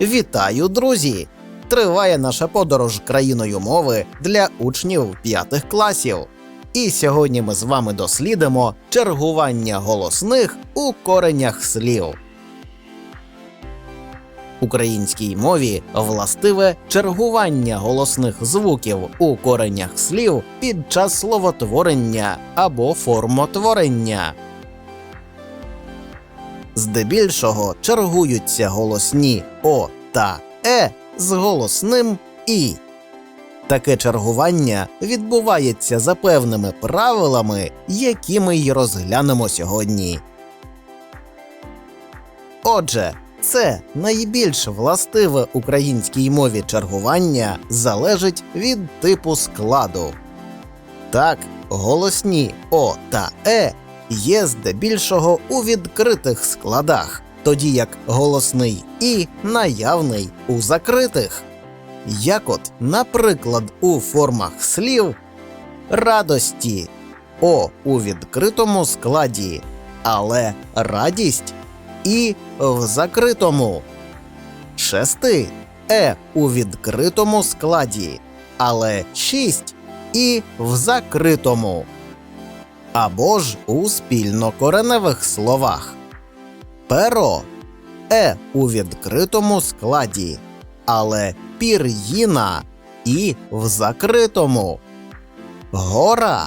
Вітаю, друзі! Триває наша подорож країною мови для учнів п'ятих класів. І сьогодні ми з вами дослідимо чергування голосних у коренях слів. Українській мові властиве чергування голосних звуків у коренях слів під час словотворення або формотворення. Здебільшого чергуються голосні О та Е з голосним І. Таке чергування відбувається за певними правилами, які ми й розглянемо сьогодні. Отже, це найбільш властиве українській мові чергування залежить від типу складу. Так, голосні О та Е є здебільшого у відкритих складах, тоді як голосний І наявний у закритих. Як от, наприклад, у формах слів радості О у відкритому складі, але радість І в закритому. Шести Е у відкритому складі, але шість І в закритому. Або ж у спільнокореневих словах. Перо Е у відкритому складі, але пір'їна і в закритому. Гора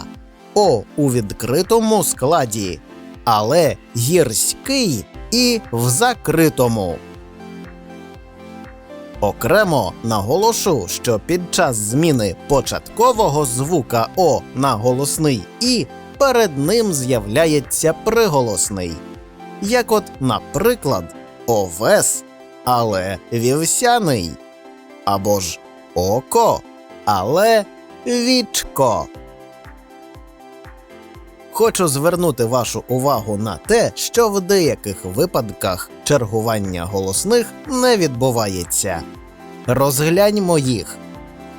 О у відкритому складі, але гірський і в закритому. Окремо наголошу, що під час зміни початкового звука О на голосний І перед ним з'являється приголосний. Як от, наприклад, овес, але вівсяний, або ж око, але вічко. Хочу звернути вашу увагу на те, що в деяких випадках чергування голосних не відбувається. Розгляньмо їх.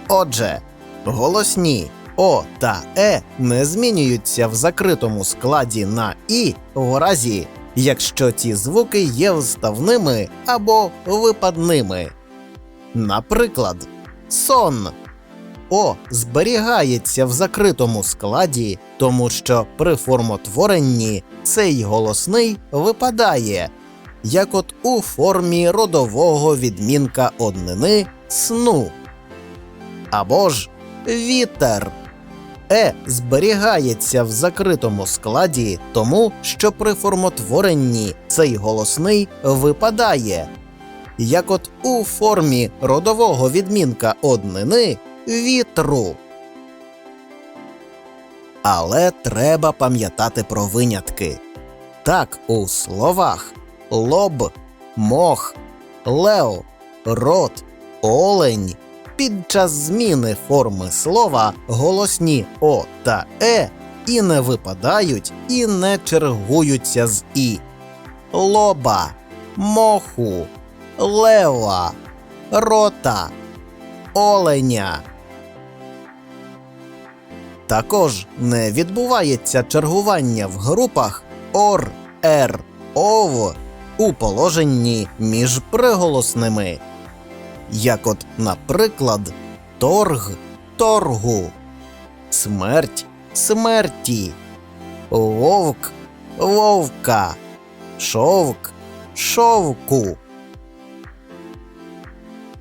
Отже, голосні О та Е не змінюються в закритому складі на І в разі, якщо ці звуки є вставними або випадними. Наприклад, сон О зберігається в закритому складі, тому що при формотворенні цей голосний випадає, як от у формі родового відмінка однини сну. Або ж вітер. Е зберігається в закритому складі, тому що при формотворенні цей голосний випадає, як от у формі родового відмінка однини вітру. Але треба пам'ятати про винятки. Так, у словах лоб, мох, лев, рот, олень під час зміни форми слова голосні О та Е і не випадають, і не чергуються з І. Лоба, моху, лева, рота, оленя. Також не відбувається чергування в групах ор, ер, ов у положенні між приголосними, як от, наприклад, торг, торгу, смерть, смерті, вовк, вовка, шовк, шовку.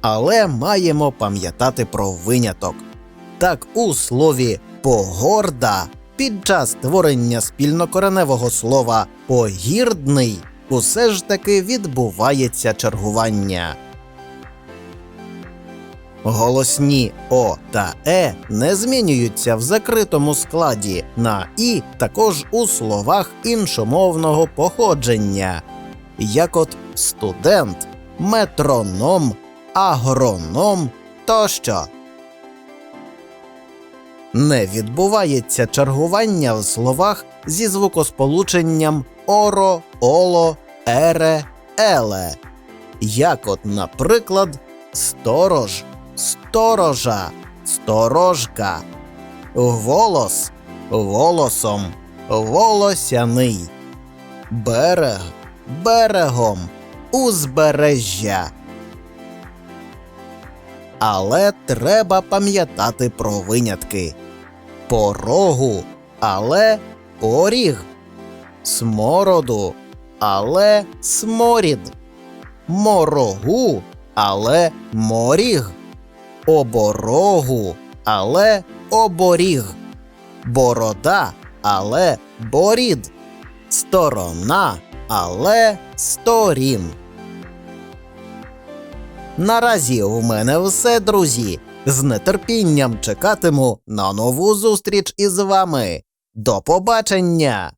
Але маємо пам'ятати про виняток. Так у слові погорда під час творення спільнокореневого слова погірдний усе ж таки відбувається чергування. Голосні О та Е не змінюються в закритому складі на І також у словах іншомовного походження, як от студент, метроном, агроном тощо. Не відбувається чергування в словах зі звукосполученням оро, оло, ере, еле, як от, наприклад, сторож, сторожа, сторожка, волос, волосом, волосяний, берег, берегом, узбережжя. але треба пам'ятати про винятки. Порогу, але поріг. Смороду, але сморід. Морогу, але моріг. Оборогу, але оборіг. Борода, але борід. Сторона, але сторін. Наразі в мене все, друзі. З нетерпінням чекатиму на нову зустріч із вами. До побачення!